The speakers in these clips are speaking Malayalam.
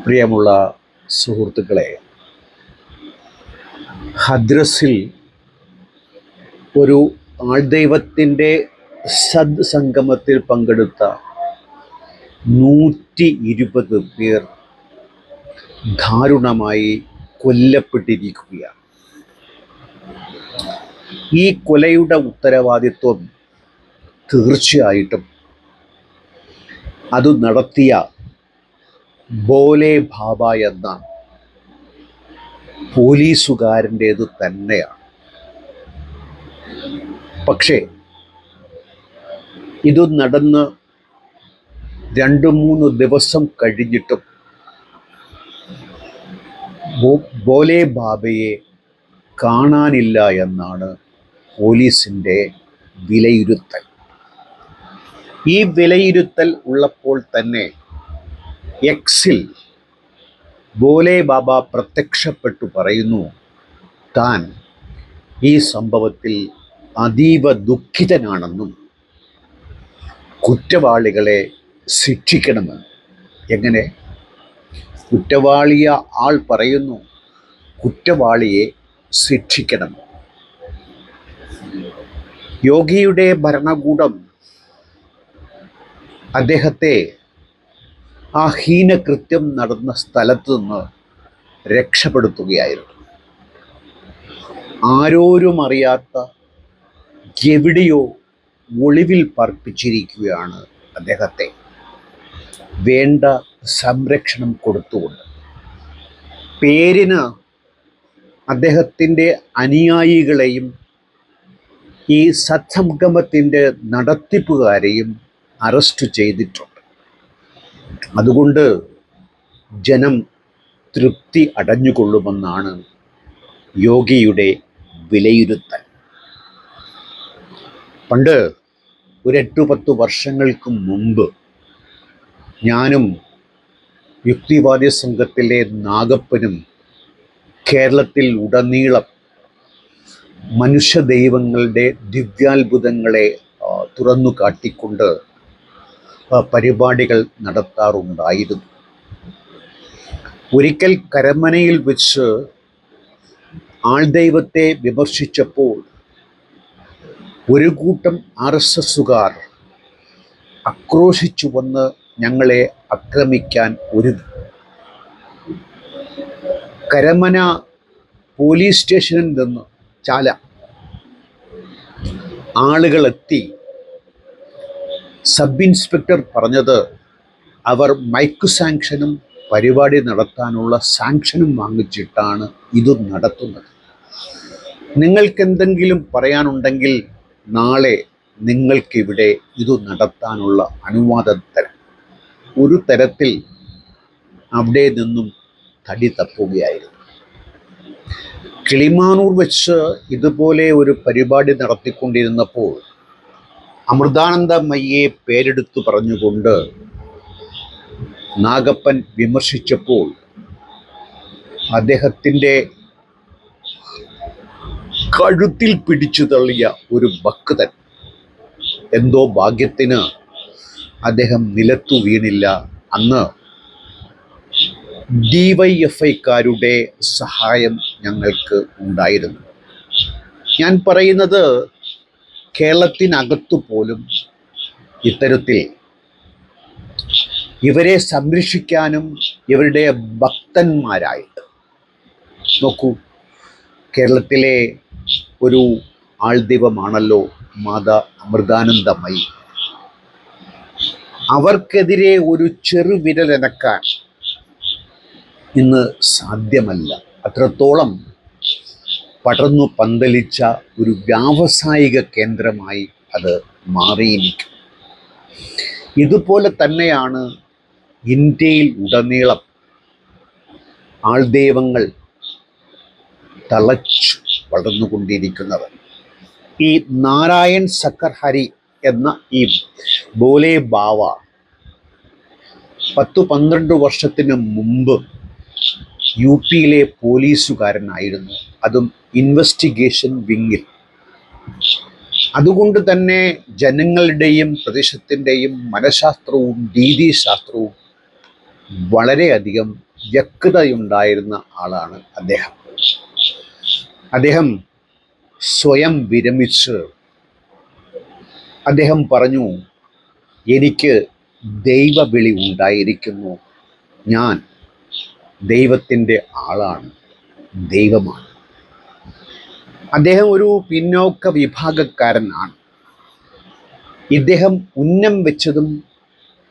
പ്രിയമുള്ള സുഹൃത്തുക്കളെ ഹദ്രസിൽ ഒരു ആൾദൈവത്തിന്റെ സദ് സംഗമത്തിൽ പങ്കെടുത്ത നൂറ്റി ഇരുപത് പേർ ദാരുണമായി കൊല്ലപ്പെട്ടിരിക്കുകയാണ്. ഈ കൊലയുടെ ഉത്തരവാദിത്വം തീർച്ചയായിട്ടും അത് നടത്തിയ ബോലെ ബാബ എന്ന പോലീസുകാരന്റേത് തന്നെയാണ്. പക്ഷേ ഇത് നടന്ന് രണ്ട് മൂന്ന് ദിവസം കഴിഞ്ഞിട്ടും ബോലെ ബാബയെ കാണാനില്ല എന്നാണ് പോലീസിന്റെ വിലയിരുത്തൽ. ഈ വിലയിരുത്തൽ ഉള്ളപ്പോൾ തന്നെ എക്സിൽ ബോലെ ബാബ പ്രത്യക്ഷപ്പെട്ടു പറയുന്നു താൻ ഈ സംഭവത്തിൽ അതീവ ദുഃഖിതനാണെന്നും കുറ്റവാളികളെ ശിക്ഷിക്കണമെന്നും. എങ്ങനെ? കുറ്റവാളിയ ആൾ പറയുന്നു കുറ്റവാളിയെ ശിക്ഷിക്കണം. യോഗിയുടെ ഭരണകൂടം അദ്ദേഹത്തെ ആ ഹീനകൃത്യം നടന്ന സ്ഥലത്ത് നിന്ന് രക്ഷപ്പെടുത്തുകയായിരുന്നു. ആരോരും അറിയാത്ത എവിടെയോ ഒളിവിൽ പാർപ്പിച്ചിരിക്കുകയാണ് അദ്ദേഹത്തെ. വേണ്ട സംരക്ഷണം കൊടുത്തുകൊണ്ട്. പേരിന് അദ്ദേഹത്തിന്റെ അനുയായികളെയും ഈ സത്സംഗമത്തിന്റെ നടത്തിപ്പുകാരെയും അറസ്റ്റ് ചെയ്തിട്ടുണ്ട്. അതുകൊണ്ട് ജനം തൃപ്തി അടഞ്ഞുകൊള്ളുമെന്നാണ് യോഗിയുടെ വിലയിരുത്തൽ. പണ്ട് ഒരു പത്ത് വർഷങ്ങൾക്ക് മുമ്പ് ഞാനും യുക്തിവാദി സംഘത്തിലെ നാഗപ്പനും കേരളത്തിൽ ഉടനീളം മനുഷ്യദൈവങ്ങളുടെ ദിവ്യാത്ഭുതങ്ങളെ തുറന്നു കാട്ടിക്കൊണ്ട് പരിപാടികൾ നടത്താറുണ്ടായിരുന്നു. ഒരിക്കൽ കരമനയിൽ വെച്ച് ആൾദൈവത്തെ വിമർശിച്ചപ്പോൾ ഒരു കൂട്ടം ആർ എസ് എസുകാർ ആക്രോശിച്ചു വന്ന് ഞങ്ങളെ ആക്രമിക്കാൻ ഒരുങ്ങി. കരമന പോലീസ് സ്റ്റേഷനിൽ നിന്ന് ചാല ആളുകളെത്തി സബ് ഇൻസ്പെക്ടർ പറഞ്ഞത് അവർ മൈക്ക് സാങ്ഷനും പരിപാടി നടത്താനുള്ള സാങ്ഷനും വാങ്ങിച്ചിട്ടാണ് ഇത് നടത്തുന്നത്. നിങ്ങൾക്ക് എന്തെങ്കിലും പറയാനുണ്ടെങ്കിൽ നാളെ നിങ്ങൾക്കിവിടെ ഇത് നടത്താനുള്ള അനുവാദം തരാം. ഒരു തരത്തിൽ അവിടെ നിന്നും തടി തപ്പുകയായിരുന്നു. കിളിമാനൂർ വെച്ച് ഇതുപോലെ ഒരു പരിപാടി നടത്തിക്കൊണ്ടിരുന്നപ്പോൾ അമൃതാനന്ദമയ്യെ പേരെടുത്തു പറഞ്ഞുകൊണ്ട് നാഗപ്പൻ വിമർശിച്ചപ്പോൾ അദ്ദേഹത്തിന്റെ കഴുത്തിൽ പിടിച്ചു തള്ളിയ ഒരു ഭക്തൻ എന്തോ ഭാഗ്യത്തിന് അദ്ദേഹം നിലത്തു വീണില്ല. അന്ന് ഡിവൈഎഫ്ഐക്കാരുടെ സഹായം ഞങ്ങൾക്ക് ഉണ്ടായിരുന്നു. ഞാൻ പറയുന്നത് കേരളത്തിനകത്തു പോലും ഇത്തരത്തിൽ ഇവരെ സംരക്ഷിക്കാനും ഇവരുടെ ഭക്തന്മാരായിട്ട്. നോക്കൂ കേരളത്തിലെ ഒരു ആൾദൈവമാണല്ലോ മാതാ അമൃതാനന്ദമയി. അവർക്കെതിരെ ഒരു ചെറുവിരലനക്കാൻ ഇന്ന് സാധ്യമല്ല. അത്രത്തോളം പടർന്നു പന്തലിച്ച ഒരു വ്യാവസായിക കേന്ദ്രമായി അത് മാറിയിരിക്കും. ഇതുപോലെ തന്നെയാണ് ഇന്ത്യയിൽ ഉടനീളം ആൾദൈവങ്ങൾ തളച്ചു വളർന്നുകൊണ്ടിരിക്കുന്നത്. ഈ നാരായൺ സക്കർ ഹരി എന്ന ഈ ബോലെ ബാവ പത്തു പന്ത്രണ്ട് വർഷത്തിന് മുമ്പ് യു പിയിലെ പോലീസുകാരനായിരുന്നു. അതും ഇൻവെസ്റ്റിഗേഷൻ വിങ്ങിൽ അതുകൊണ്ട് തന്നെ ജനങ്ങളുടെയും പ്രദേശത്തിന്റെയും മനഃശാസ്ത്രവും രീതിശാസ്ത്രവും വളരെയധികം വ്യക്തതയുണ്ടായിരുന്ന ആളാണ് അദ്ദേഹം. അദ്ദേഹം സ്വയം വിരമിച്ച് അദ്ദേഹം പറഞ്ഞു എനിക്ക് ദൈവവിളി ഉണ്ടായിരിക്കുന്നു. ഞാൻ ദൈവത്തിന്റെ ആളാണ്. ദൈവമാണ്. അദ്ദേഹം ഒരു പിന്നോക്ക വിഭാഗക്കാരനാണ്. ഇദ്ദേഹം ഉന്നം വെച്ചതും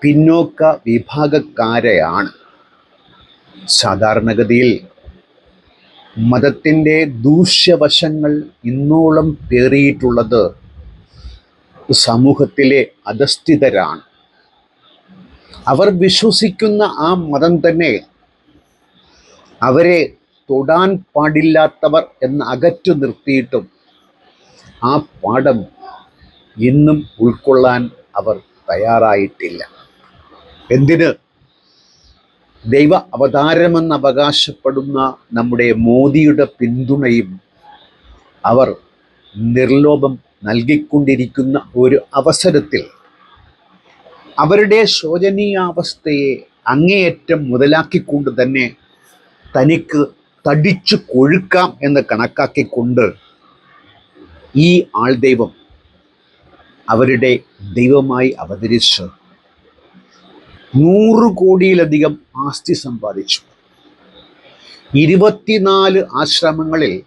പിന്നോക്ക വിഭാഗക്കാരെയാണ്. സാധാരണഗതിയിൽ മതത്തിന്റെ ദൂഷ്യവശങ്ങൾ ഇന്നോളം പേറിയിട്ടുള്ളത് സമൂഹത്തിലെ അധസ്ഥിതരാണ്. അവർ വിശ്വസിക്കുന്ന ആ മതം തന്നെ അവരെ തൊടാൻ പാടില്ലാത്തവർ എന്ന് അകറ്റു നിർത്തിയിട്ടും ആ പാഠം ഇന്നും ഉൾക്കൊള്ളാൻ അവർ തയ്യാറായിട്ടില്ല. എന്തിന്? ദൈവ അവതാരമെന്ന് അവകാശപ്പെടുന്ന നമ്മുടെ മോദിയുടെ പിന്തുണയും അവർ നിർലോഭം നൽകിക്കൊണ്ടിരിക്കുന്ന ഒരു അവസരത്തിൽ അവരുടെ ശോചനീയാവസ്ഥയെ അങ്ങേയറ്റം മുതലാക്കിക്കൊണ്ട് തന്നെ തനിക്ക് തടിച്ചു കൊഴുക്കാം എന്ന് കണക്കാക്കിക്കൊണ്ട് ഈ ആൾ ദൈവം അവരുടെ ദൈവമായി അവതരിച്ച് നൂറ് കോടിയിലധികം ആസ്തി സമ്പാദിച്ചു. ഇരുപത്തിനാല് ആശ്രമങ്ങളിൽ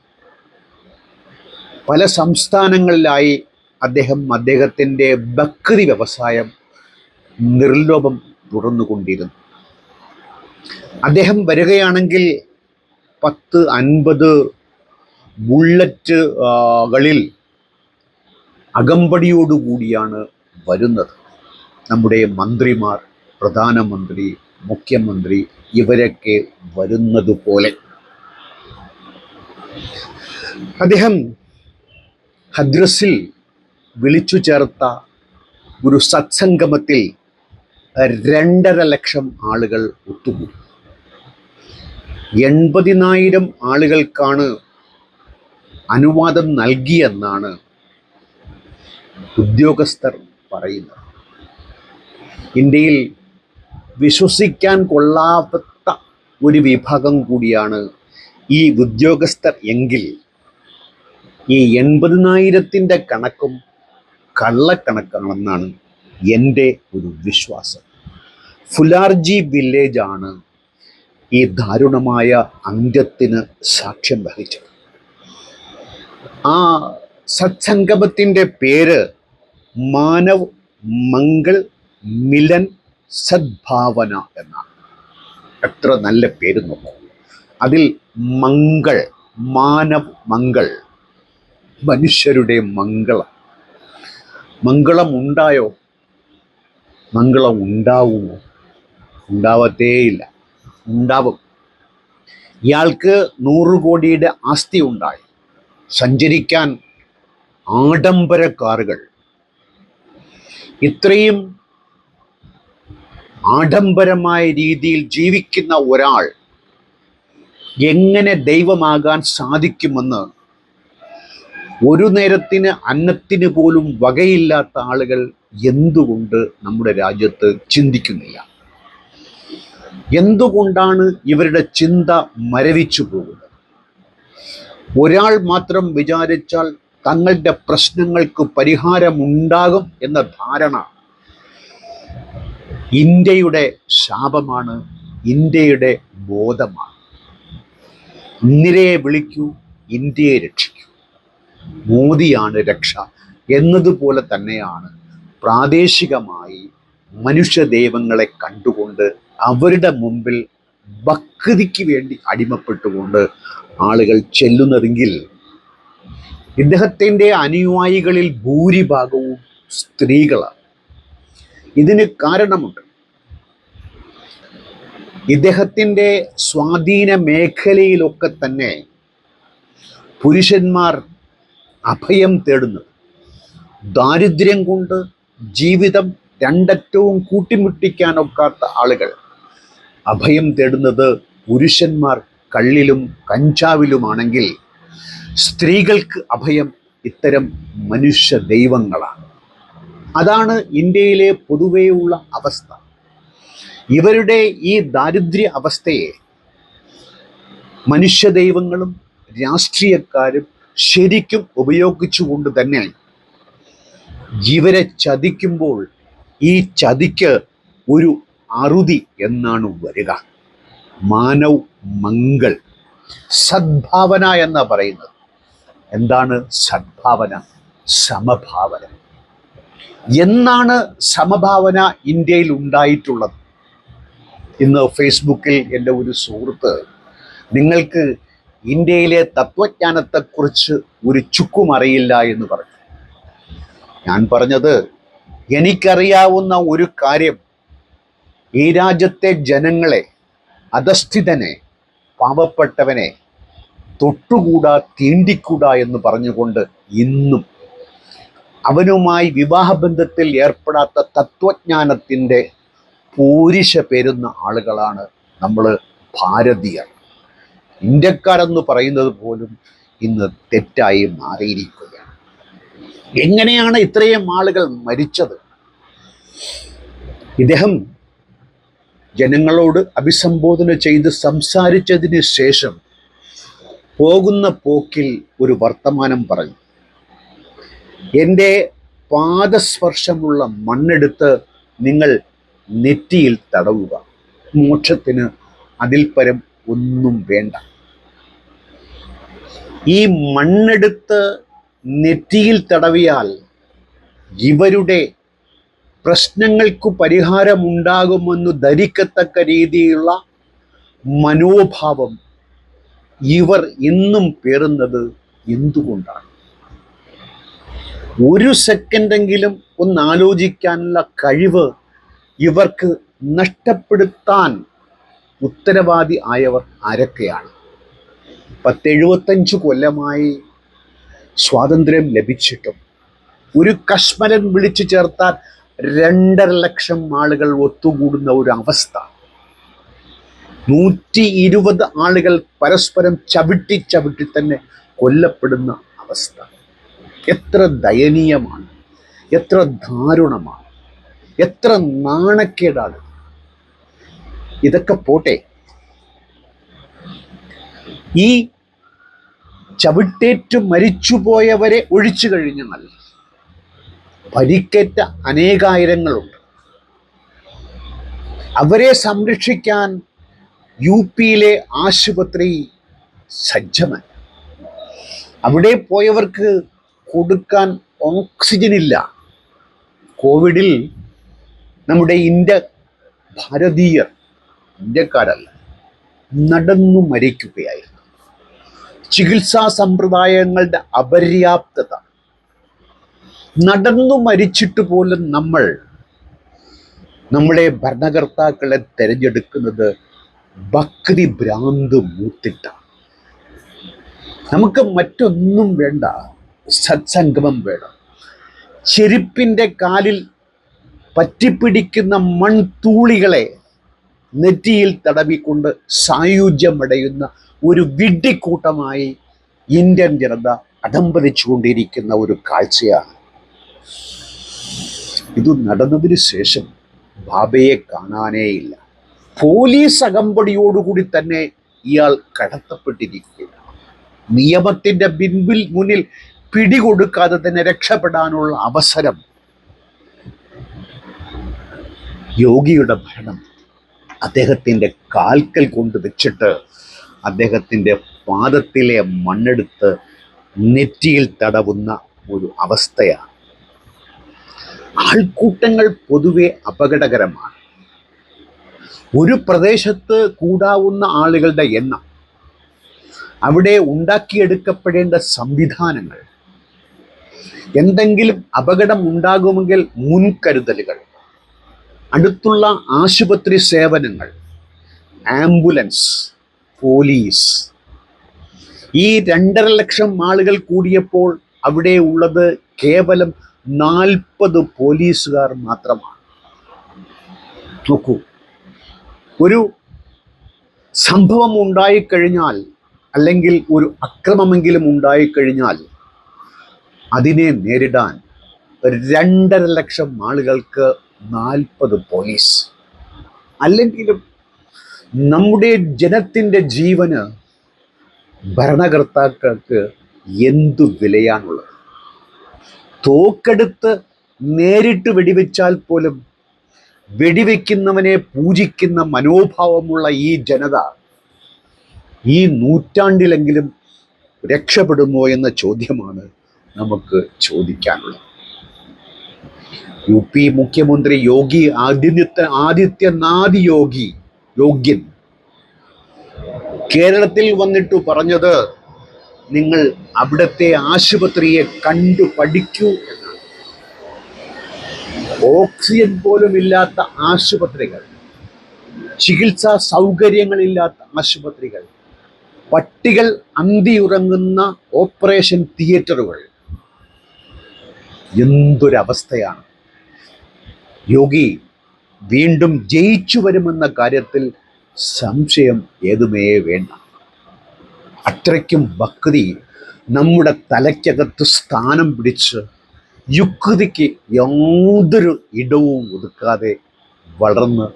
പല സംസ്ഥാനങ്ങളിലായി അദ്ദേഹം അദ്ദേഹത്തിന്റെ ബക്രി വ്യവസായം നിർലോഭം തുടർന്നുകൊണ്ടിരുന്നു. അദ്ദേഹം വരികയാണെങ്കിൽ പത്ത് അൻപത് ബുള്ളറ്റുകളിൽ അകമ്പടിയോടുകൂടിയാണ് വരുന്നത്. നമ്മുടെ മന്ത്രിമാർ പ്രധാനമന്ത്രി മുഖ്യമന്ത്രി ഇവരൊക്കെ വരുന്നത് പോലെ അദ്ദേഹം ഹദ്രസിൽ വിളിച്ചു ചേർത്ത ഒരു സത്സംഗമത്തിൽ രണ്ടര ലക്ഷം ആളുകൾ ഒത്തുകൂടി. എൺപതിനായിരം ആളുകൾക്കാണ് അനുവാദം നൽകിയെന്നാണ് ഉദ്യോഗസ്ഥർ പറയുന്നത്. ഇന്ത്യയിൽ വിശ്വസിക്കാൻ കൊള്ളാത്ത ഒരു വിഭാഗം കൂടിയാണ് ഈ ഉദ്യോഗസ്ഥർ എങ്കിൽ ഈ എൺപതിനായിരത്തിന്റെ കണക്കും കള്ളക്കണക്കാണെന്നാണ് എന്റെ ഒരു വിശ്വാസം. ഫുലാർജി വില്ലേജാണ് ഈ ദാരുണമായ അന്ത്യത്തിന് സാക്ഷ്യം വഹിച്ചത്. ആ സത്സംഗമത്തിന്റെ പേര് മാനവ് മംഗൾ മിലൻ സദ്ഭാവന എന്നാണ്. എത്ര നല്ല പേര് നോക്കൂ. അതിൽ മംഗൾ മാനവ് മംഗൾ മനുഷ്യരുടെ മംഗളം. മംഗളം ഉണ്ടായോ മംഗളം ഉണ്ടാവുമോ? ഉണ്ടാവത്തേയില്ല. ഉണ്ടാവും. ഇയാൾക്ക് നൂറ് കോടിയുടെ ആസ്തി ഉണ്ടായി. സഞ്ചരിക്കാൻ ആഡംബര കാറുകൾ. ഇത്രയും ആഡംബരമായ രീതിയിൽ ജീവിക്കുന്ന ഒരാൾ എങ്ങനെ ദൈവമാകാൻ സാധിക്കുമെന്ന് ഒരു നേരത്തിന് അന്നത്തിന് പോലും വകയില്ലാത്ത ആളുകൾ എന്തുകൊണ്ട് നമ്മുടെ രാജ്യത്ത് ചിന്തിക്കുന്നില്ല? എന്തുകൊണ്ടാണ് ഇവരുടെ ചിന്ത മരവിച്ചു പോകുന്നത്? ഒരാൾ മാത്രം വിചാരിച്ചാൽ തങ്ങളുടെ പ്രശ്നങ്ങൾക്ക് പരിഹാരമുണ്ടാകും എന്ന ധാരണ ഇന്ത്യയുടെ ശാപമാണ് ഇന്ത്യയുടെ ബോധമാണ്. ഇന്ദിരയെ വിളിക്കൂ ഇന്ത്യയെ രക്ഷിക്കൂ. മോദിയാണ് രക്ഷ എന്നതുപോലെ തന്നെയാണ് പ്രാദേശികമായി മനുഷ്യ ദൈവങ്ങളെ കണ്ടുകൊണ്ട് അവരുടെ മുമ്പിൽ ഭക്തിക്ക് വേണ്ടി അടിമപ്പെട്ടുകൊണ്ട് ആളുകൾ ചെല്ലുന്നതെങ്കിൽ ഇദ്ദേഹത്തിന്റെ അനുയായികളിൽ ഭൂരിഭാഗവും സ്ത്രീകളാണ്. ഇതിന് കാരണമുണ്ട്. ഇദ്ദേഹത്തിന്റെ സ്വാധീന മേഖലയിലൊക്കെ തന്നെ പുരുഷന്മാർ അഭയം തേടുന്നത് ദാരിദ്ര്യം കൊണ്ട് ജീവിതം രണ്ടറ്റവും കൂട്ടിമുട്ടിക്കാനൊക്കാത്ത ആളുകൾ. അഭയം തേടുന്നത് പുരുഷന്മാർ കള്ളിലും കഞ്ചാവിലുമാണെങ്കിൽ സ്ത്രീകൾക്ക് അഭയം ഇത്തരം മനുഷ്യ ദൈവങ്ങളാണ്. അതാണ് ഇന്ത്യയിലെ പൊതുവെയുള്ള അവസ്ഥ. ഇവരുടെ ഈ ദാരിദ്ര്യ അവസ്ഥയെ മനുഷ്യ ദൈവങ്ങളും രാഷ്ട്രീയക്കാരും ശരിക്കും ഉപയോഗിച്ചുകൊണ്ട് തന്നെ ഇവരെ ചതിക്കുമ്പോൾ ഈ ചതിക്ക് ഒരു അറുതി എന്നാണ് വരിക. മാനവ് മംഗൾ. സദ്ഭാവന എന്നാ പറയുന്നത്. എന്താണ് സദ്ഭാവന? സമഭാവന. എന്നാണ് സമഭാവന ഇന്ത്യയിൽ ഉണ്ടായിട്ടുള്ളത്? ഇന്ന് ഫേസ്ബുക്കിൽ എന്റെ ഒരു സുഹൃത്ത് നിങ്ങൾക്ക് ഇന്ത്യയിലെ തത്വജ്ഞാനത്തെക്കുറിച്ച് ഒരു ചുക്കും അറിയില്ല എന്ന് പറഞ്ഞു. ഞാൻ പറഞ്ഞത് എനിക്കറിയാവുന്ന ഒരു കാര്യം. ഈ രാജ്യത്തെ ജനങ്ങളെ അധസ്ഥിതനെ പാവപ്പെട്ടവനെ തൊട്ടുകൂടാ തീണ്ടിക്കൂടാ എന്ന് പറഞ്ഞുകൊണ്ട് ഇന്നും അവനുമായി വിവാഹബന്ധത്തിൽ ഏർപ്പെടാത്ത തത്വജ്ഞാനത്തിന്റെ പൂരിശ പേരുന്ന ആളുകളാണ് നമ്മൾ ഭാരതീയർ. ഇന്ത്യക്കാരെന്ന് പറയുന്നത് പോലും ഇന്ന് തെറ്റായി മാറിയിരിക്കുകയാണ് എങ്ങനെയാണ് ഇത്രയും ആളുകൾ മരിച്ചത്? ഇദ്ദേഹം ജനങ്ങളോട് അഭിസംബോധന ചെയ്ത് സംസാരിച്ചതിന് ശേഷം പോകുന്ന പോക്കിൽ ഒരു വർത്തമാനം പറഞ്ഞു. എന്റെ പാദസ്പർശമുള്ള മണ്ണെടുത്ത് നിങ്ങൾ നെറ്റിയിൽ തടവുക. മോക്ഷത്തിന് അതിൽ പരം ഒന്നും വേണ്ട. ഈ മണ്ണെടുത്ത് നെറ്റിയിൽ തടവിയാൽ ഇവരുടെ പ്രശ്നങ്ങൾക്ക് പരിഹാരമുണ്ടാകുമെന്ന് ധരിക്കത്തക്ക രീതിയിലുള്ള മനോഭാവം ഇവർ ഇന്നും പേറുന്നത് എന്തുകൊണ്ടാണ്? ഒരു സെക്കൻഡെങ്കിലും ഒന്ന് ആലോചിക്കാനുള്ള കഴിവ് ഇവർക്ക് നഷ്ടപ്പെടുത്താൻ ഉത്തരവാദി ആയവർ ആരൊക്കെയാണ്? പത്തെഴുപത്തഞ്ച് കൊല്ലമായി സ്വാതന്ത്ര്യം ലഭിച്ചിട്ടും ഒരു കശ്മലൻ വിളിച്ചു ചേർത്താൽ രണ്ടര ലക്ഷം ആളുകൾ ഒത്തുകൂടുന്ന ഒരു അവസ്ഥ. നൂറ്റി ഇരുപത് ആളുകൾ പരസ്പരം ചവിട്ടി ചവിട്ടി തന്നെ കൊല്ലപ്പെടുന്ന അവസ്ഥ. എത്ര ദയനീയമാണ് എത്ര ദാരുണമാണ് എത്ര നാണക്കേടാണ്. ഇതൊക്കെ പോട്ടെ. ഈ ചവിട്ടേറ്റ് മരിച്ചുപോയവരെ ഒഴിച്ചു കഴിഞ്ഞെന്നല്ല പരിക്കേറ്റ അനേകായിരങ്ങളുണ്ട്. അവരെ സംരക്ഷിക്കാൻ യു പിയിലെ ആശുപത്രി സജ്ജമല്ല. അവിടെ പോയവർക്ക് കൊടുക്കാൻ ഓക്സിജൻ ഇല്ല കോവിഡിൽ നമ്മുടെ ഇന്ത്യ ഭാരതീയർ ഇന്ത്യക്കാരല്ല നടന്നു മരിക്കുകയായിരുന്നു. ചികിത്സാ സമ്പ്രദായങ്ങളുടെ അപര്യാപ്തത. നടന്നു മരിച്ചിട്ട് പോലും നമ്മൾ നമ്മുടെ ഭരണകർത്താക്കളെ തിരഞ്ഞെടുക്കുന്നത് ഭക്തി ഭ്രാന്ത് മൂത്തിട്ടാണ്. നമുക്ക് മറ്റൊന്നും വേണ്ട സത്സംഗമം വേണം. ചെരുപ്പിന്റെ കാലിൽ പറ്റിപ്പിടിക്കുന്ന മൺതൂളികളെ നെറ്റിയിൽ തടവിക്കൊണ്ട് സായുജ്യമടയുന്ന ഒരു വിഡ്ഢിക്കൂട്ടമായി ഇന്ത്യൻ ജനത അടംബരിച്ചുകൊണ്ടിരിക്കുന്ന ഒരു കാഴ്ചയാണ്. ഇത് നടന്നതിന് ശേഷം ബാബയെ കാണാനേയില്ല. പോലീസ് അകമ്പടിയോടുകൂടി തന്നെ ഇയാൾ കടത്തപ്പെട്ടിരിക്കുകയാണ്. നിയമത്തിന്റെ പിൻപിൽ മുന്നിൽ പിടികൊടുക്കാതെ തന്നെ രക്ഷപ്പെടാനുള്ള അവസരം. യോഗിയുടെ ഭരണം അദ്ദേഹത്തിന്റെ കാൽക്കൽ കൊണ്ട് വെച്ചിട്ട് അദ്ദേഹത്തിന്റെ പാദത്തിലെ മണ്ണെടുത്ത് നെറ്റിയിൽ തടവുന്ന ഒരു അവസ്ഥയാണ്. ആൾക്കൂട്ടങ്ങൾ പൊതുവെ അപകടകരമാണ്. ഒരു പ്രദേശത്ത് കൂടാവുന്ന ആളുകളുടെ എണ്ണം അവിടെ ഉണ്ടാക്കിയെടുക്കപ്പെടേണ്ട സംവിധാനങ്ങൾ എന്തെങ്കിലും അപകടം ഉണ്ടാകുമെങ്കിൽ മുൻകരുതലുകൾ അടുത്തുള്ള ആശുപത്രി സേവനങ്ങൾ ആംബുലൻസ് പോലീസ്. ഈ രണ്ടര ലക്ഷം ആളുകൾ കൂടിയപ്പോൾ അവിടെ ഉള്ളത് കേവലം നാൽപ്പത് പോലീസുകാർ മാത്രമാണ്. നോക്കൂ ഒരു സംഭവം ഉണ്ടായിക്കഴിഞ്ഞാൽ അല്ലെങ്കിൽ ഒരു അക്രമമെങ്കിലും ഉണ്ടായിക്കഴിഞ്ഞാൽ അതിനെ നേരിടാൻ രണ്ടര ലക്ഷം ആളുകൾക്ക് നാൽപ്പത് പോലീസ്. അല്ലെങ്കിലും നമ്മുടെ ജനത്തിന്റെ ജീവന് ഭരണകർത്താക്കൾക്ക് എന്തു വിലയാണുള്ളത്? തോക്കെടുത്ത് നേരിട്ട് വെടിവെച്ചാൽ പോലും വെടിവെക്കുന്നവനെ പൂജിക്കുന്ന മനോഭാവമുള്ള ഈ ജനത ഈ നൂറ്റാണ്ടിലെങ്കിലും രക്ഷപ്പെടുമോ എന്ന ചോദ്യമാണ് നമുക്ക് ചോദിക്കാനുള്ളത്. യു പി മുഖ്യമന്ത്രി യോഗി ആദിത്യ ആദിത്യനാഥ് യോഗി യോഗ്യൻ. കേരളത്തിൽ വന്നിട്ട് പറഞ്ഞത് നിങ്ങൾ അവിടുത്തെ ആശുപത്രിയെ കണ്ടു പഠിക്കൂ എന്നാണ്. ഓക്സിജൻ പോലും ഇല്ലാത്ത ആശുപത്രികൾ ചികിത്സാ സൗകര്യങ്ങളില്ലാത്ത ആശുപത്രികൾ പട്ടികൾ അന്തിയുറങ്ങുന്ന ഓപ്പറേഷൻ തിയേറ്ററുകൾ എന്തൊരവസ്ഥയാണ്? യോഗി വീണ്ടും ജയിച്ചു വരുമെന്ന കാര്യത്തിൽ സംശയം ഏതുമേ വേണ്ട. അത്രയ്ക്കും ഭക്തി നമ്മുടെ തലയ്ക്കകത്ത് സ്ഥാനം പിടിച്ച് യുക്തിക്ക് യാതൊരു ഇടവും ഒതുക്കാതെ വളർന്ന്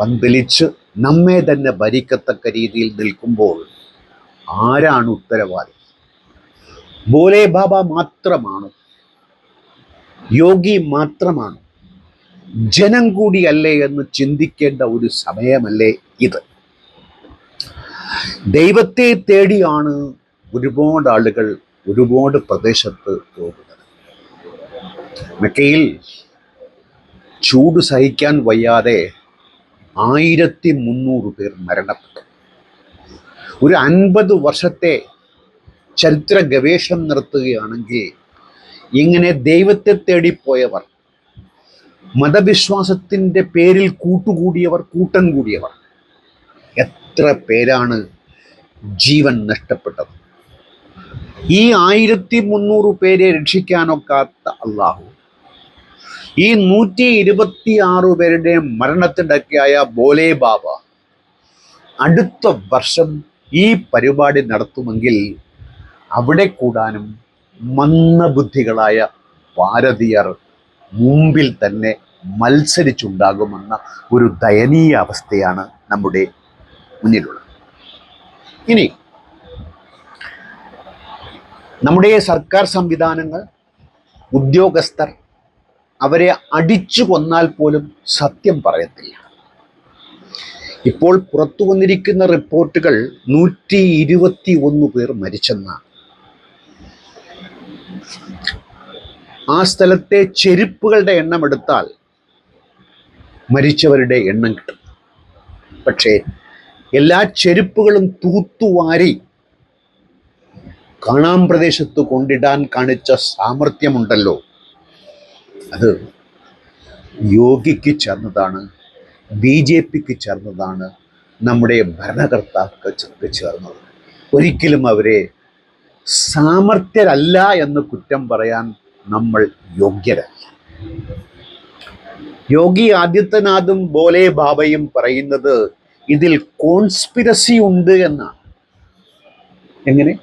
പന്തലിച്ച് നമ്മെ തന്നെ ഭരിക്കത്തക്ക രീതിയിൽ നിൽക്കുമ്പോൾ ആരാണ് ഉത്തരവാദി? ബോലെ ബാബ മാത്രമാണ്. യോഗി മാത്രമാണ്. ജനം കൂടിയല്ലേ എന്ന് ചിന്തിക്കേണ്ട ഒരു സമയമല്ലേ ഇത്? ദൈവത്തെ തേടിയാണ് ഒരുപാട് ആളുകൾ ഒരുപാട് പ്രദേശത്ത് പോകുന്നത്. മെക്കയിൽ ചൂട് സഹിക്കാൻ വയ്യാതെ ആയിരത്തി മുന്നൂറ് പേർ മരണപ്പെട്ടു. ഒരു അൻപത് വർഷത്തെ ചരിത്ര ഗവേഷണം നടത്തുകയാണെങ്കിൽ ഇങ്ങനെ ദൈവത്തെ തേടിപ്പോയവർ മതവിശ്വാസത്തിന്റെ പേരിൽ കൂട്ടുകൂടിയവർ കൂട്ടം കൂടിയവർ. എത്ര പേരാണ് ജീവൻ നഷ്ടപ്പെട്ടത്? ഈ ആയിരത്തി മുന്നൂറ് പേരെ രക്ഷിക്കാനൊക്കാത്ത അള്ളാഹു ഈ നൂറ്റി ഇരുപത്തി ആറ് പേരുടെ മരണത്തിനിടയ്ക്കായ ബോലെ ബാബ അടുത്ത വർഷം ഈ പരിപാടി നടത്തുമെങ്കിൽ അവിടെ കൂടാനും മന്ദബുദ്ധികളായ ഭാരതീയർ മുമ്പിൽ തന്നെ മത്സരിച്ചുണ്ടാകുമെന്ന ഒരു ദയനീയ അവസ്ഥയാണ് നമ്മുടെ മുന്നിലുള്ളത്. ഇനി നമ്മുടെ സർക്കാർ സംവിധാനങ്ങൾ ഉദ്യോഗസ്ഥർ അവരെ അടിച്ചു കൊന്നാൽ പോലും സത്യം പറയത്തില്ല. ഇപ്പോൾ പുറത്തു വന്നിരിക്കുന്ന റിപ്പോർട്ടുകൾ നൂറ്റി ഇരുപത്തി ഒന്ന് പേർ മരിച്ചെന്നാണ്. ആ സ്ഥലത്തെ ചെരുപ്പുകളുടെ എണ്ണം എടുത്താൽ മരിച്ചവരുടെ എണ്ണം കിട്ടും. പക്ഷേ എല്ലാ ചെരുപ്പുകളും തൂത്തുവാരി കാണാം പ്രദേശത്ത് കൊണ്ടിടാൻ കാണിച്ച സാമർഥ്യമുണ്ടല്ലോ. അത് യോഗിക്ക് ചേർന്നതാണ് ബി ജെ പിക്ക് ചേർന്നതാണ് നമ്മുടെ ഭരണകർത്താക്കൾക്ക് ചേർന്നത്. ഒരിക്കലും അവരെ സാമർഥ്യരല്ല എന്ന് കുറ്റം പറയാൻ നമ്മൾ യോഗ്യരല്ല. യോഗി ആദിത്യനാഥും ബോലെ ബാബയും പറയുന്നത് ഇതിൽ കോൺസ്പിരസി ഉണ്ട് എന്നാണ്. എങ്ങനെ?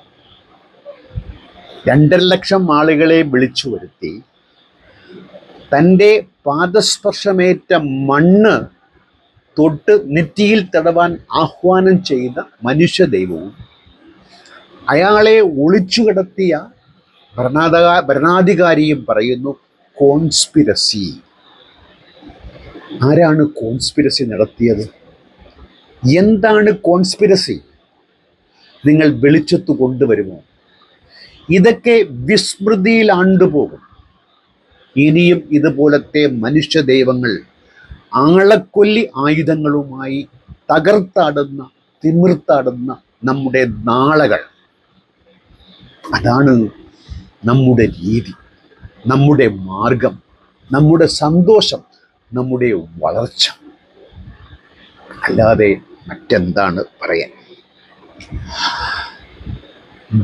രണ്ടര ലക്ഷം ആളുകളെ വിളിച്ചു വരുത്തി തന്റെ പാദസ്പർശമേറ്റ മണ്ണ് തൊട്ട് നെറ്റിയിൽ തടവാൻ ആഹ്വാനം ചെയ്ത മനുഷ്യദൈവവും അയാളെ ഒളിച്ചു കിടത്തിയ ഭരണാധക ഭരണാധികാരിയും പറയുന്നു കോൺസ്പിരസി. ആരാണ് കോൺസ്പിരസി നടത്തിയത്? എന്താണ് കോൺസ്പിരസി? നിങ്ങൾ വെളിച്ചത്ത് കൊണ്ടുവരുമോ? ഇതൊക്കെ വിസ്മൃതിയിൽ ആണ്ടുപോകും. ഇനിയും ഇതുപോലത്തെ മനുഷ്യ ദൈവങ്ങൾ ആളക്കൊല്ലി ആയുധങ്ങളുമായി തകർത്താടുന്ന തിമിർത്താടുന്ന നമ്മുടെ നാളകൾ. അതാണ് നമ്മുടെ രീതി നമ്മുടെ മാർഗം നമ്മുടെ സന്തോഷം നമ്മുടെ വളർച്ച. അല്ലാതെ മറ്റെന്താണ് പറയാൻ?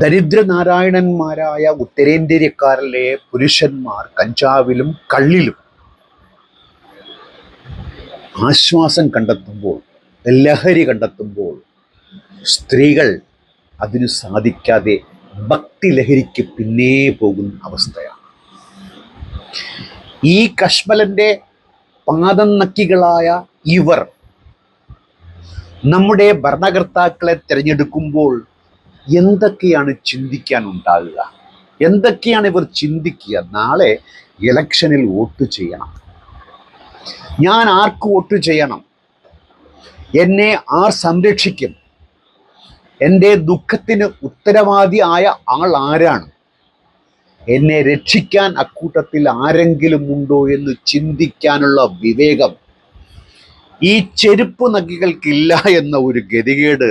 ദരിദ്രനാരായണന്മാരായ ഉത്തരേന്ത്യക്കാരിലെ പുരുഷന്മാർ കഞ്ചാവിലും കള്ളിലും ആശ്വാസം കണ്ടെത്തുമ്പോൾ ലഹരി കണ്ടെത്തുമ്പോൾ സ്ത്രീകൾ അതിന് സാധിക്കാതെ ഭക്തി ലഹരിക്ക് പിന്നേ പോകുന്ന അവസ്ഥയാണ്. ഈ കശ്മലന്റെ പാദം നക്കികളായ ഇവർ നമ്മുടെ ഭരണകർത്താക്കളെ തിരഞ്ഞെടുക്കുമ്പോൾ എന്തൊക്കെയാണ് ചിന്തിക്കാൻ ഉണ്ടാകുക എന്തൊക്കെയാണ് ഇവർ ചിന്തിക്കുക? നാളെ ഇലക്ഷനിൽ വോട്ട് ചെയ്യണം. ഞാൻ ആർക്ക് വോട്ട് ചെയ്യണം? എന്നെ ആർ സംരക്ഷിക്കും? എന്റെ ദുഃഖത്തിന് ഉത്തരവാദി ആയ ആൾ ആരാണ്? എന്നെ രക്ഷിക്കാൻ അക്കൂട്ടത്തിൽ ആരെങ്കിലും ഉണ്ടോ എന്ന് ചിന്തിക്കാനുള്ള വിവേകം ഈ ചെരുപ്പ് നഗികൾക്കില്ല എന്ന ഒരു ഗതികേട്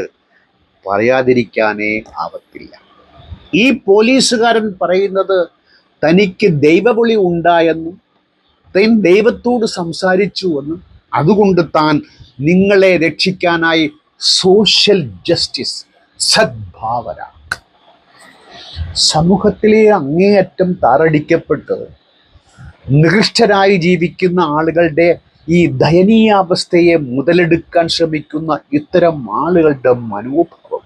പറയാതിരിക്കാനേ ആവത്തില്ല. ഈ പോലീസുകാരൻ പറയുന്നത് തനിക്ക് ദൈവവിളി ഉണ്ടായെന്നും താൻ ദൈവത്തോട് സംസാരിച്ചു എന്നും അതുകൊണ്ട് താൻ നിങ്ങളെ രക്ഷിക്കാനായി സോഷ്യൽ ജസ്റ്റിസ് സദ്ഭാവന. സമൂഹത്തിലെ അങ്ങേയറ്റം താറടിക്കപ്പെട്ട് നികൃഷ്ടരായി ജീവിക്കുന്ന ആളുകളുടെ ഈ ദയനീയാവസ്ഥയെ മുതലെടുക്കാൻ ശ്രമിക്കുന്ന ഇത്തരം ആളുകളുടെ മനോഭാവം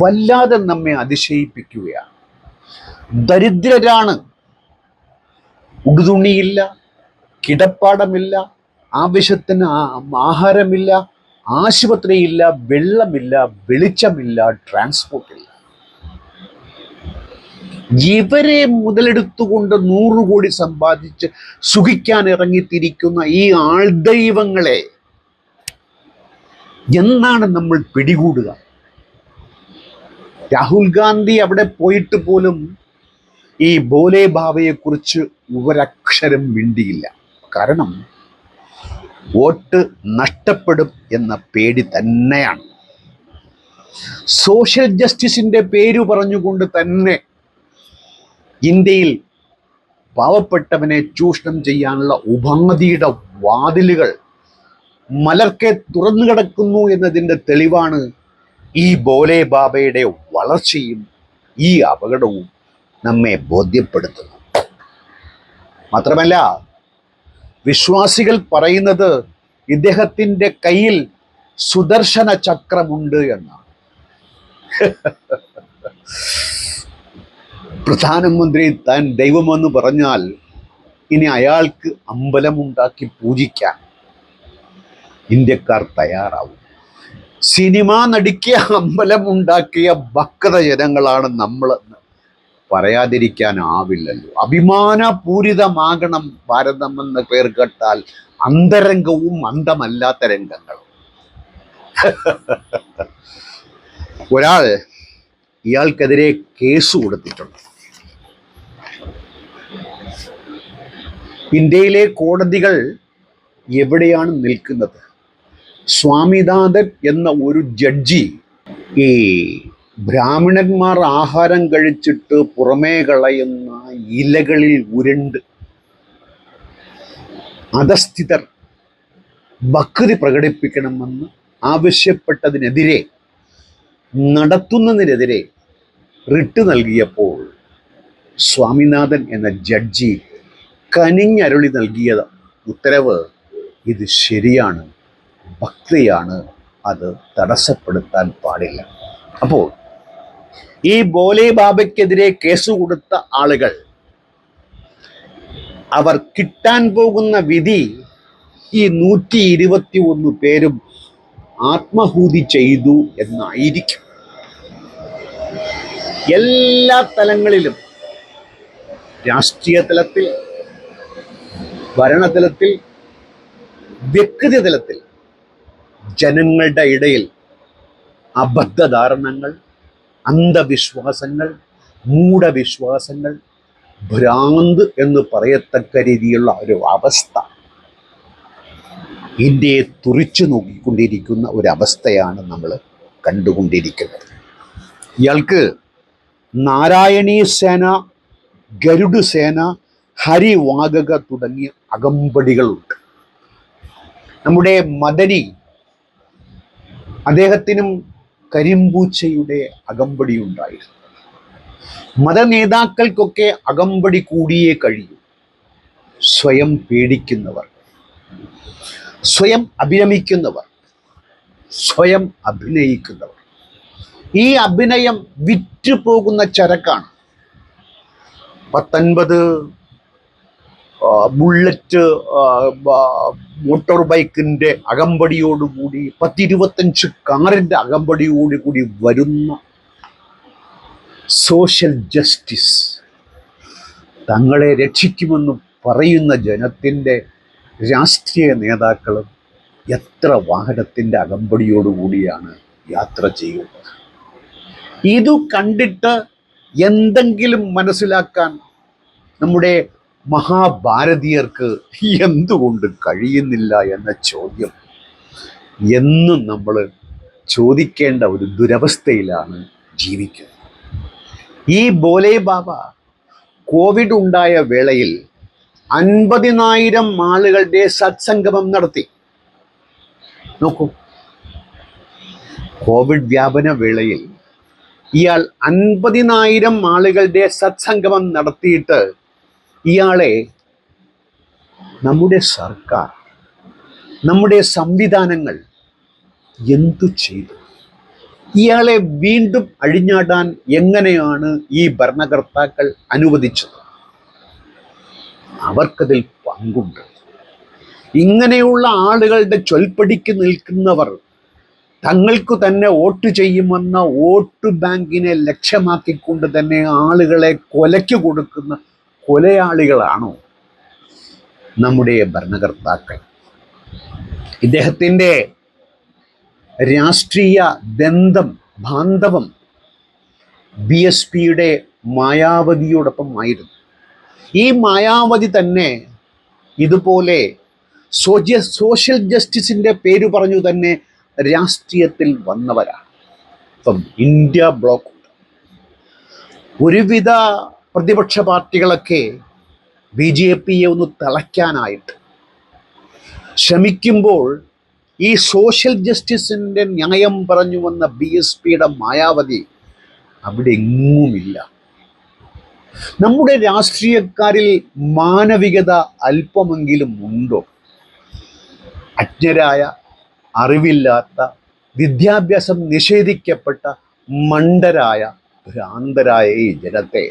വല്ലാതെ നമ്മെ അതിശയിപ്പിക്കുകയാണ്. ദരിദ്രരാണ്. ഉടുതുണിയില്ല കിടപ്പാടമില്ല ആവശ്യത്തിന് ആഹാരമില്ല ആശുപത്രിയില്ല വെള്ളമില്ല വെളിച്ചമില്ല ട്രാൻസ്പോർട്ടില്ല ഇവരെ മുതലെടുത്തുകൊണ്ട് നൂറ് കോടി സമ്പാദിച്ച് സുഖിക്കാൻ ഇറങ്ങിത്തിരിക്കുന്ന ഈ ആൾദൈവങ്ങളെ എന്നാണ് നമ്മൾ പിടികൂടുക. രാഹുൽ ഗാന്ധി അവിടെ പോയിട്ട് പോലും ഈ ബോലെ ബാബയെക്കുറിച്ച് ഒരക്ഷരം മിണ്ടിയില്ല. കാരണം വോട്ട് നഷ്ടപ്പെടും എന്ന പേടി തന്നെയാണ്. സോഷ്യൽ ജസ്റ്റിസിന്റെ പേര് പറഞ്ഞുകൊണ്ട് തന്നെ ഇന്ത്യയിൽ പാവപ്പെട്ടവനെ ചൂഷണം ചെയ്യാനുള്ള ഉപാധിയുടെ വാതിലുകൾ മലർക്കെ തുറന്നു കിടക്കുന്നു എന്നതിന്റെ തെളിവാണ് ഈ ബോലെ ബാബയുടെ വളർച്ചയും ഈ അപകടവും നമ്മെ ബോധ്യപ്പെടുത്തുന്നു മാത്രമല്ല വിശ്വാസികൾ പറയുന്നത് ഇദ്ദേഹത്തിന്റെ കയ്യിൽ സുദർശന ചക്രമുണ്ട് എന്നാണ്. പ്രധാനമന്ത്രി താൻ ദൈവമെന്ന് പറഞ്ഞാൽ ഇനി അയാൾക്ക് അമ്പലമുണ്ടാക്കി പൂജിക്കാൻ ഇന്ത്യക്കാർ തയ്യാറാവും. സിനിമ നടിക്കിയ അമ്പലമുണ്ടാക്കിയ ഭക്തജനങ്ങളാണ് നമ്മൾ പറയാതിരിക്കാനാവില്ലല്ലോ. അഭിമാനപൂരിതമാകണം ഭാരതം എന്ന പേർ കേട്ടാൽ അന്തരംഗവും അന്തമല്ലാത്ത രംഗങ്ങളും. ഒരാൾ ഇയാൾക്കെതിരെ കേസ് കൊടുത്തിട്ടുണ്ട്. ഇന്ത്യയിലെ കോടതികൾ എവിടെയാണ് നിൽക്കുന്നത്? സ്വാമിനാഥൻ എന്ന ഒരു ജഡ്ജി ഈ ബ്രാഹ്മണന്മാർ ആഹാരം കഴിച്ചിട്ട് പുറമേ കളയുന്ന ഇലകളിൽ ഉരുണ്ട്. അധസ്ഥിതർ ഭക്തി പ്രകടിപ്പിക്കണമെന്ന് ആവശ്യപ്പെട്ടതിനെതിരെ നടത്തുന്നതിനെതിരെ റിട്ട് നൽകിയപ്പോൾ സ്വാമിനാഥൻ എന്ന ജഡ്ജി കനിഞ്ഞരുളി നൽകിയ ഉത്തരവ് ഇത് ശരിയാണ് ഭക്തിയാണ് അത് തടസ്സപ്പെടുത്താൻ പാടില്ല. അപ്പോൾ ഈ ബോലെ ബാബയ്ക്കെതിരെ കേസ് കൊടുത്ത ആളുകൾ. അവർ കിട്ടാൻ പോകുന്ന വിധി ഈ നൂറ്റി ഇരുപത്തി ഒന്ന് പേരും ആത്മഹൂതി ചെയ്തു എന്നായിരിക്കും. എല്ലാ തലങ്ങളിലും രാഷ്ട്രീയ തലത്തിൽ ഭരണതലത്തിൽ വ്യക്തി തലത്തിൽ ജനങ്ങളുടെ ഇടയിൽ അബദ്ധധാരണങ്ങൾ അന്ധവിശ്വാസങ്ങൾ മൂഢവിശ്വാസങ്ങൾ ഭ്രാന്ത് എന്ന് പറയത്തക്ക രീതിയിലുള്ള ഒരു അവസ്ഥ ഇന്ത്യയെ തുറിച്ചു നോക്കിക്കൊണ്ടിരിക്കുന്ന ഒരു അവസ്ഥയാണ് നമ്മൾ കണ്ടുകൊണ്ടിരിക്കുന്നത്. ഇയാൾക്ക് നാരായണീ സേന ഗരുഡ് സേന ഹരിവാഗക തുടങ്ങിയ അകമ്പടികളുണ്ട്. നമ്മുടെ മദനി അദ്ദേഹത്തിനും കരിമ്പൂച്ചയുടെ അകമ്പടി ഉണ്ടായിരുന്നു. മതനേതാക്കൾക്കൊക്കെ അകമ്പടി കൂടിയേ കഴിയൂ. സ്വയം പേടിക്കുന്നവർ സ്വയം അഭിരമിക്കുന്നവർ സ്വയം അഭിനയിക്കുന്നവർ. ഈ അഭിനയം വിറ്റുപോകുന്ന ചരക്കാണ്. പത്തൊൻപത് ബുള്ളറ്റ് മോട്ടോർ ബൈക്കിന്റെ അകമ്പടിയോടുകൂടി പത്തിരുപത്തഞ്ച് കാറിന്റെ അകമ്പടിയോടുകൂടി വരുന്ന സോഷ്യൽ ജസ്റ്റിസ് തങ്ങളെ രക്ഷിക്കുമെന്ന് പറയുന്ന ജനത്തിന്റെ രാഷ്ട്രീയ നേതാക്കളും എത്ര വാഹനത്തിന്റെ അകമ്പടിയോടുകൂടിയാണ് യാത്ര ചെയ്യുന്നത്. ഇതു കണ്ടിട്ട് എന്തെങ്കിലും മനസ്സിലാക്കാൻ നമ്മുടെ മഹാഭാരതീയർക്ക് എന്തുകൊണ്ട് കഴിയുന്നില്ല എന്ന ചോദ്യം? എന്നും നമ്മൾ ചോദിക്കേണ്ട ഒരു ദുരവസ്ഥയിലാണ് ജീവിക്കുന്നത്. ഈ ബോലെ ബാബ കോവിഡ് ഉണ്ടായ വേളയിൽ അൻപതിനായിരം ആളുകളുടെ സത്സംഗമം നടത്തി. നോക്കൂ. കോവിഡ് വ്യാപന വേളയിൽ ഇയാൾ അൻപതിനായിരം ആളുകളുടെ സത്സംഗമം നടത്തിയിട്ട് ഇയാളെ നമ്മുടെ സർക്കാർ നമ്മുടെ സംവിധാനങ്ങൾ എന്തു ചെയ്തു? ഇയാളെ വീണ്ടും അഴിഞ്ഞാടാൻ എങ്ങനെയാണ് ഈ ഭരണകർത്താക്കൾ അനുവദിച്ചത്? അവർക്കതിൽ പങ്കുണ്ട്. ഇങ്ങനെയുള്ള ആളുകളുടെ ചൊൽപ്പടിക്ക് നിൽക്കുന്നവർ തങ്ങൾക്ക് തന്നെ വോട്ട് ചെയ്യുമെന്ന വോട്ട് ബാങ്കിനെ ലക്ഷ്യമാക്കിക്കൊണ്ട് തന്നെ ആളുകളെ കൊലയ്ക്ക് കൊടുക്കുന്ന കൊലയാളികളാണോ നമ്മുടെ ഭരണകർത്താക്കൾ? ഇദ്ദേഹത്തിന്റെ രാഷ്ട്രീയ ബന്ധം ബാന്ധവം ബി എസ് പിയുടെ മായാവതിയോടൊപ്പം ആയിരുന്നു ഈ മായാവതി തന്നെ ഇതുപോലെ സോജ്യ സോഷ്യൽ ജസ്റ്റിസിന്റെ പേര് പറഞ്ഞു തന്നെ രാഷ്ട്രീയത്തിൽ വന്നവരാണ്. ഇപ്പം ഇന്ത്യ ബ്ലോക്ക് ഒരുവിധ പ്രതിപക്ഷ പാർട്ടികളൊക്കെ ബി ജെ പിയെ ഒന്ന് തിളയ്ക്കാനായിട്ട് ശ്രമിക്കുമ്പോൾ ഈ സോഷ്യൽ ജസ്റ്റിസിന്റെ ന്യായം പറഞ്ഞു വന്ന ബി എസ് പിയുടെ മായാവതി അവിടെ എങ്ങുമില്ല നമ്മുടെ രാഷ്ട്രീയക്കാരിൽ മാനവികത അല്പമെങ്കിലും ഉണ്ടോ? അജ്ഞരായ അറിവില്ലാത്ത വിദ്യാഭ്യാസം നിഷേധിക്കപ്പെട്ട മണ്ടരായ ഭ്രാന്തരായ ഈ ജനത്തെ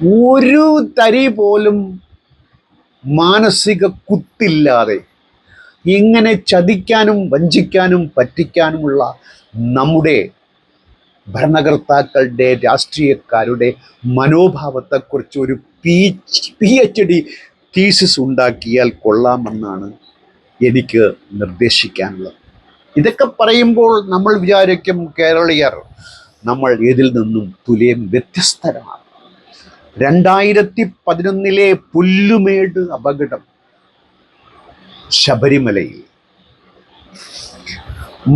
ഒരു തരി പോലും മാനസിക കുത്തില്ലാതെ ഇങ്ങനെ ചതിക്കാനും വഞ്ചിക്കാനും പറ്റിക്കാനുമുള്ള നമ്മുടെ ഭരണകർത്താക്കളുടെ രാഷ്ട്രീയക്കാരുടെ മനോഭാവത്തെക്കുറിച്ച് ഒരു P P H D thesis ഉണ്ടാക്കിയാൽ കൊള്ളാമെന്നാണ് എനിക്ക് നിർദ്ദേശിക്കാനുള്ളത്. ഇതൊക്കെ പറയുമ്പോൾ നമ്മൾ വിചാരിക്കും കേരളീയർ നമ്മൾ ഇതിൽ നിന്നും തുലയം വ്യത്യസ്തരാണ്. രണ്ടായിരത്തി പതിനൊന്നിലെ പുല്ലുമേട് അപകടം. ശബരിമലയിൽ.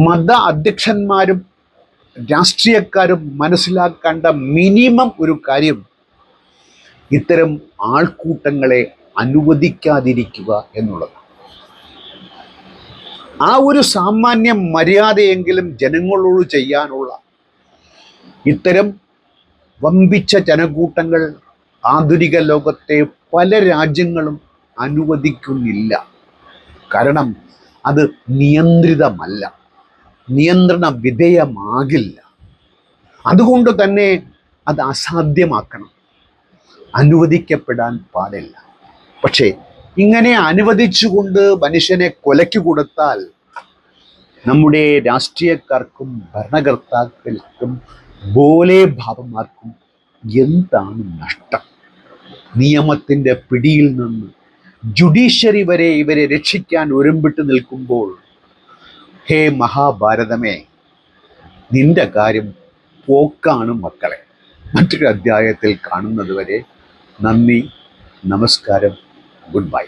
മത അധ്യക്ഷന്മാരും രാഷ്ട്രീയക്കാരും മനസ്സിലാക്കേണ്ട മിനിമം ഒരു കാര്യം ഇത്തരം ആൾക്കൂട്ടങ്ങളെ അനുവദിക്കാതിരിക്കുക എന്നുള്ളത്. ആ ഒരു സാമാന്യ മര്യാദയെങ്കിലും ജനങ്ങളോട് ചെയ്യാനുള്ള ഇത്തരം വമ്പിച്ച ജനക്കൂട്ടങ്ങൾ ആധുനിക ലോകത്തെ പല രാജ്യങ്ങളും അനുവദിക്കുന്നില്ല. കാരണം അത് നിയന്ത്രിതമല്ല. നിയന്ത്രണ വിധേയമാകില്ല. അതുകൊണ്ട് തന്നെ അത് അസാധ്യമാക്കണം. അനുവദിക്കപ്പെടാൻ പാടില്ല. പക്ഷേ ഇങ്ങനെ അനുവദിച്ചുകൊണ്ട് മനുഷ്യനെ കൊലയ്ക്ക് കൊടുത്താൽ നമ്മുടെ രാഷ്ട്രീയക്കാർക്കും ഭരണകർത്താക്കൾക്കും ബോലെ ഭാവന്മാർക്കും എന്താണ് നഷ്ടം? നിയമത്തിന്റെ പിടിയിൽ നിന്ന് ജുഡീഷ്യറി വരെ ഇവരെ രക്ഷിക്കാൻ ഒരുമ്പിട്ട് നിൽക്കുമ്പോൾ ഹേ മഹാഭാരതമേ നിന്റെ കാര്യം പോക്കാണ് മക്കളെ. മറ്റൊരു അധ്യായത്തിൽ കാണുന്നത് വരെ നന്ദി നമസ്കാരം ഗുഡ് ബൈ.